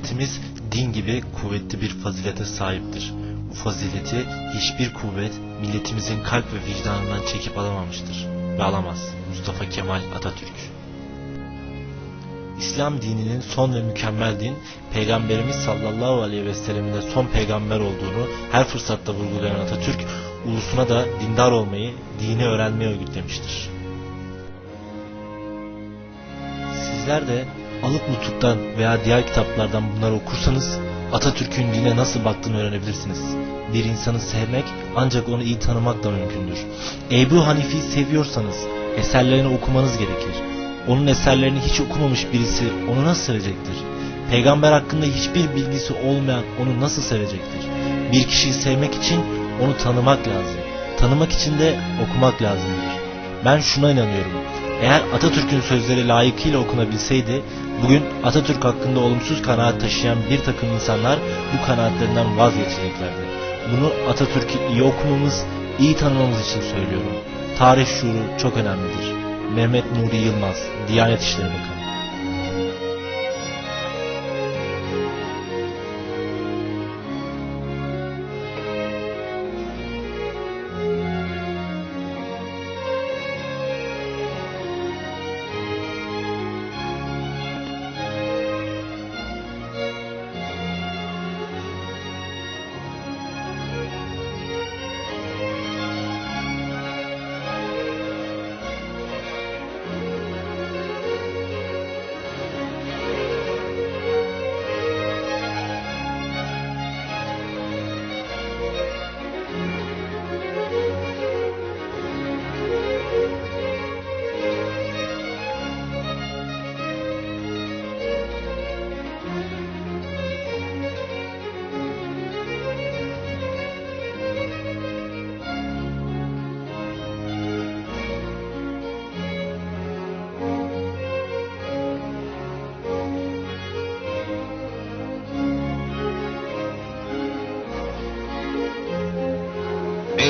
milletimiz din gibi kuvvetli bir fazilete sahiptir. Bu fazileti hiçbir kuvvet milletimizin kalp ve vicdanından çekip alamamıştır ve alamaz. Mustafa Kemal Atatürk İslam dininin son ve mükemmel din, Peygamberimiz sallallahu aleyhi ve sellemin de son peygamber olduğunu her fırsatta vurgulayan Atatürk, ulusuna da dindar olmayı, dini öğrenmeyi örgütlemiştir. Sizler de Alık Nutuk'tan veya diğer kitaplardan bunları okursanız Atatürk'ün dine nasıl baktığını öğrenebilirsiniz. Bir insanı sevmek ancak onu iyi tanımakla mümkündür. Ebru Hanifi'yi seviyorsanız eserlerini okumanız gerekir. Onun eserlerini hiç okumamış birisi onu nasıl sevecektir? Peygamber hakkında hiçbir bilgisi olmayan onu nasıl sevecektir? Bir kişiyi sevmek için onu tanımak lazım. Tanımak için de okumak lazımdır. Ben şuna inanıyorum. Eğer Atatürk'ün sözleri layıkıyla okunabilseydi, bugün Atatürk hakkında olumsuz kanaat taşıyan bir takım insanlar bu kanaatlerinden vazgeçeceklerdi. Bunu Atatürk'ü iyi okumamız, iyi tanımamız için söylüyorum. Tarih şuuru çok önemlidir. Mehmet Nuri Yılmaz, Diyanet İşleri Bakanı.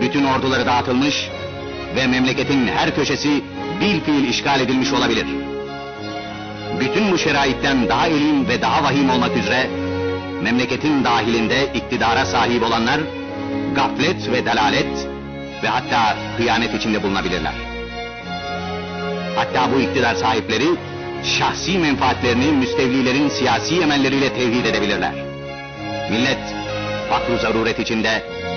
bütün orduları dağıtılmış ve memleketin her köşesi bil fiil işgal edilmiş olabilir. Bütün bu şeraitten daha elim ve daha vahim olmak üzere memleketin dahilinde iktidara sahip olanlar gaflet ve delalet ve hatta hıyanet içinde bulunabilirler. Hatta bu iktidar sahipleri şahsi menfaatlerini müstevlilerin siyasi emelleriyle tevhid edebilirler. Millet fakru zaruret içinde